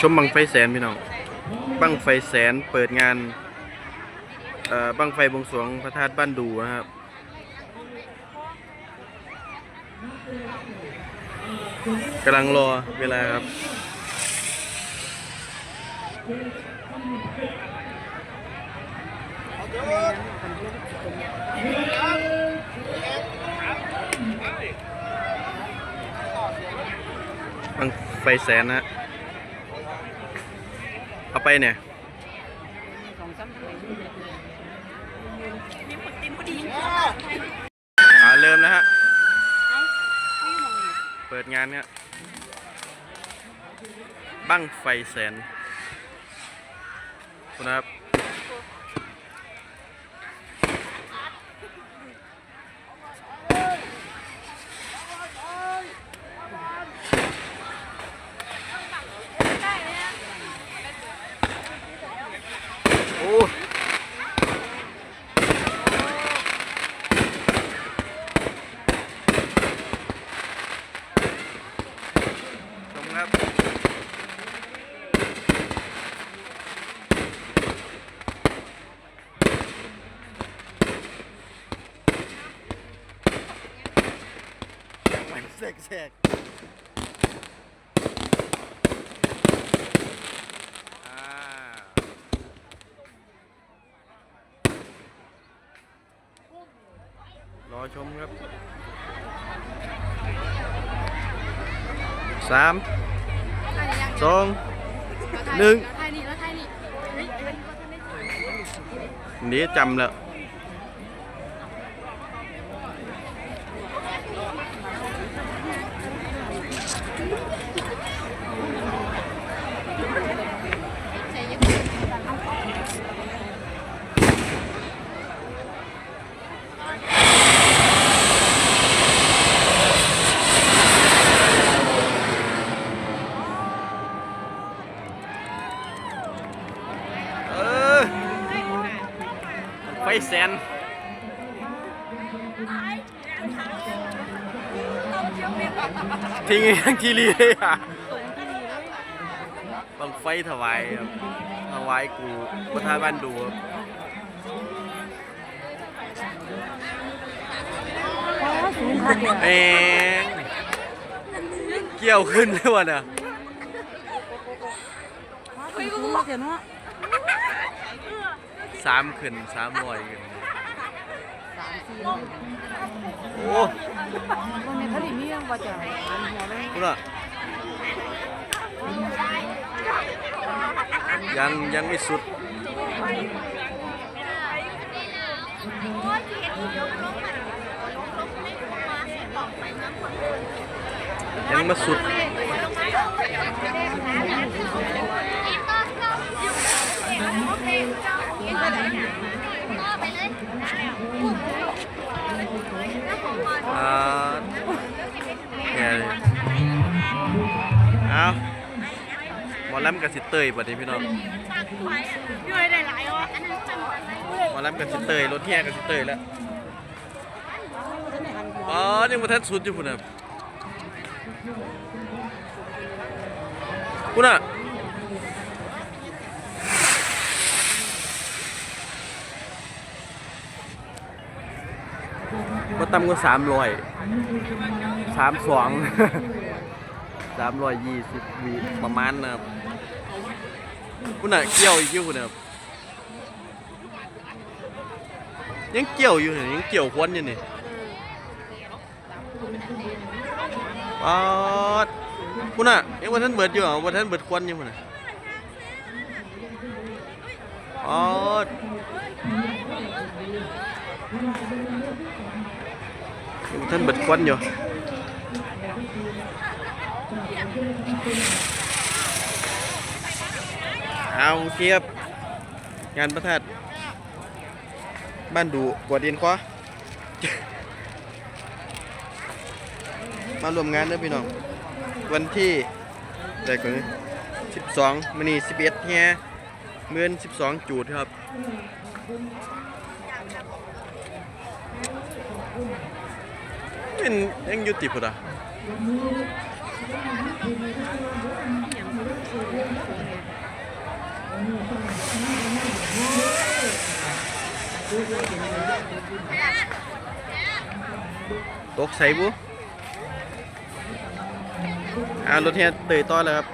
ชมบังไฟแสนพี่น้อง บังไฟแสนเปิดงานบังไฟบวงสรวงพระธาตุบ้านดูนะครับ กำลังรอเวลาครับบังไฟแสนนะ เอาไปเนี่ยอาเริ่มนะฮะ เปิดงานเนี่ยบั้งไฟแสนนะครับ ชมครับมันแสกแสกอ่ารอชมครับสาม สองหนึ่งไทยนี่แล้วไทยนี่เฮ้ยเป็นคนทำได้สวย เดี๋ยวจำแล้ว ใส่ยัง เออไฟ แสนทิ้งทั้งทีรีเลยอะบังไฟถวายครับถวายกูพระธาตุบ้านดูครับเองเกี่ยวขึ้นเลยวะเนี่ย คุยกูเสียเนาะสามขึ้นสามร้อยขึ้นโอ้วันนี้เขาดิมียังว่าจะหันหัวเลยคุณอะยังยังไม่สุดยังมาสุด ลำกับสิเตยบัดนี้พี่น้องด้วยได้หลายวะหมอลำกับสิเตยรถแห่กับสิเตยแล้วอ๋อยังมาทันสุดอยู่พุ่นน่ะคุณอะมาต่ำกว่าสามร้อยสามสองสามร้อยยี่สิบวิประมาณนะครับ คุณอะเกี่ยวอีกอยู่นะครับยังเกี่ยวอยู่เนี่ยยังเกี่ยวควนอยู่นี่ปาดคุณน่ะยังวันท่านเบิดอยู่เหรอวันท่านเบิดควันอยู่พุ่นน่ะปาดยังวันท่านเบิดควันอยู่ เอาเทียบ งานประทัดบ้านดูกวดดินความารวมงานเด้อพี่น้อง วันที่แต่ก่อนสิบสองมันี่สิบเอ็ดเฮียเมื่อนสิบสองจูดครับเป็นยังยุติพุดอะ ตกใส่บุอ่ารถเฮียเตยต้อนแล้วครับ